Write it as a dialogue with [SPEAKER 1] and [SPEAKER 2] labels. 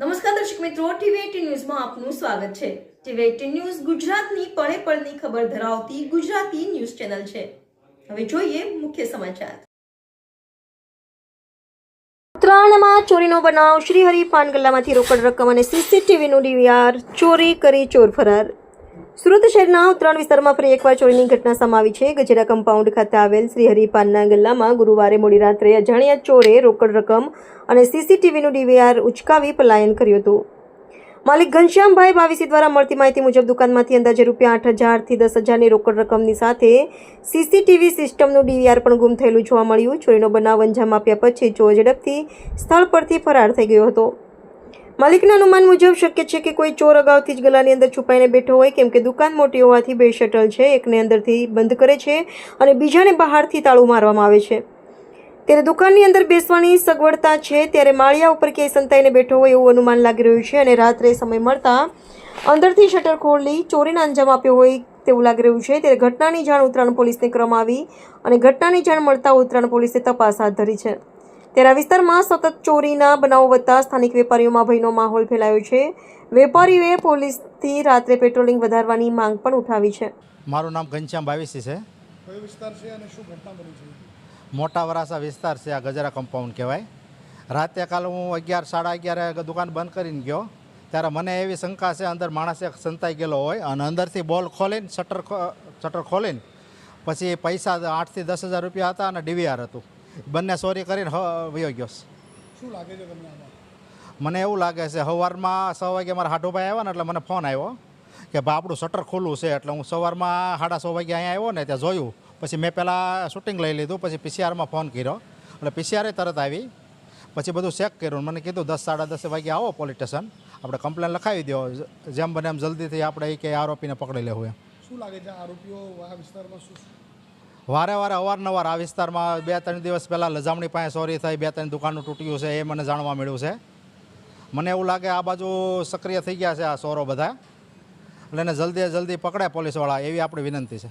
[SPEAKER 1] નમસ્કાર દર્શક મિત્રો ટીવી ન્યૂઝમાં આપનું સ્વાગત છે. ટીવી એટીન ન્યૂઝ ગુજરાતની પળે પળની ખબર ધરાવતી ગુજરાતી ન્યૂઝ ચેનલ છે. હવે જોઈએ મુખ્ય સમાચાર. ઉત્તરાયણમાં ચોરીનો બનાવ શ્રીહરિ પાનગલ્લામાંથી રોકડ રકમ અને સીસીટીવીનું ડીવીઆર, ચોરી કરી ચોર ફરાર. સુરત શહેરના ઉત્તરાયણ વિસ્તારમાં ફરી એકવાર ચોરીની ઘટના સમાવી છે. ગજેરા કમ્પાઉન્ડ ખાતે આવેલ શ્રી હરિપાનના ગલ્લામાં ગુરુવારે મોડી રાત્રે અજાણ્યા ચોરે રોકડ રકમ અને સીસીટીવીનું ડીવીઆર ઉચકાવી પલાયન કર્યું હતું. માલિક ઘનશ્યામભાઈ બાવીસી દ્વારા મળતી માહિતી મુજબ દુકાનમાંથી અંદાજે રૂપિયા આઠ હજારથી દસ હજારની રોકડ રકમની સાથે સીસીટીવી સિસ્ટમનું ડીવીઆર પણ ગુમ થયેલું જોવા મળ્યું. ચોરીનો બનાવ અંજામ આપ્યા પછી ચોર ઝડપથી સ્થળ પરથી ફરાર થઈ ગયો હતો. માલિકના અનુમાન મુજબ શક્ય છે કે કોઈ ચોર અગાઉથી જ ગલાની અંદર છુપાઈને બેઠો હોય, કેમ કે દુકાન મોટી હોવાથી બે શટલ છે, એકને અંદરથી બંધ કરે છે અને બીજાને બહારથી તાળું મારવામાં આવે છે. ત્યારે દુકાનની અંદર બેસવાની સગવડતા છે, ત્યારે માળિયા ઉપર ક્યાંય સંતાઈને બેઠો હોય એવું અનુમાન લાગી રહ્યું છે અને રાત્રે સમય મળતા અંદરથી શટર ખોલી ચોરીના અંજામ આપ્યો હોય તેવું લાગી રહ્યું છે. ત્યારે ઘટનાની જાણ ઉત્તરાયણ પોલીસને કરવામાં આવી અને ઘટનાની જાણ મળતા ઉત્તરાયણ પોલીસે તપાસ હાથ ધરી છે. ત્યારે આ વિસ્તારમાં સતત ચોરીના બનાવો વધતા સ્થાનિક વેપારીઓમાં ભયનો માહોલ ફેલાયો છે. વેપારીઓએ પોલીસથી રાત્રે પેટ્રોલિંગ વધારવાની માંગ પણ ઉઠાવી છે.
[SPEAKER 2] મારું નામ ઘનશ્યામ બાવીસી છે.
[SPEAKER 3] કયો વિસ્તાર છે અને શું ઘટના બની છે?
[SPEAKER 2] મોટા વરાસા વિસ્તાર છે આ ગજરા કમ્પાઉન્ડ કહેવાય. રાતે કાલે હું અગિયાર સાડા અગિયારે દુકાન બંધ કરીને ગયો. ત્યારે મને એવી શંકા છે અંદર માણસ એક સંતાઈ ગયેલો હોય અને અંદરથી બોલ ખોલીને શટર ખો- શટર ખોલીને પછી પૈસા આઠથી દસ હજાર રૂપિયા હતા અને ડીવીઆર હતું. બંને સોરી કરીને વયો ગયો
[SPEAKER 3] શું લાગે છે તમને
[SPEAKER 2] મને એવું લાગે છે સવારમાં છ વાગે મારા હાટુભાઈ આવ્યા ને એટલે મને ફોન આવ્યો કે ભાઈ આપણું શટર ખુલ્લું છે એટલે હું સવારમાં સાડા છ વાગે અહીંયા આવ્યો ને ત્યાં જોયું. પછી મેં પહેલાં શૂટિંગ લઈ લીધું પછી પીસીઆરમાં ફોન કર્યો. એટલે પીસીઆરે તરત આવી. પછી બધું ચેક કર્યું મને કીધું દસ સાડા દસ વાગે આવો પોલીસ સ્ટેશન આપણે કમ્પ્લેન લખાવી દો જેમ બને એમ જલ્દીથી આપણે એ કે આરોપીને પકડી લેવું એમ.
[SPEAKER 3] શું લાગે છે આરોપીઓ આ વિસ્તારમાં શું
[SPEAKER 2] વારે વારે અવારનવાર આ વિસ્તારમાં બે ત્રણ દિવસ પહેલાં લજામણી પાસે ચોરી થઈ, બે ત્રણ દુકાનનું તૂટ્યું છે, એ મને જાણવા મળ્યું છે. મને એવું લાગે આ બાજુ સક્રિય થઈ ગયા છે આ ચોરો બધા. એટલે એને જલ્દી જલ્દી પકડે પોલીસવાળા, એવી આપણી વિનંતી છે.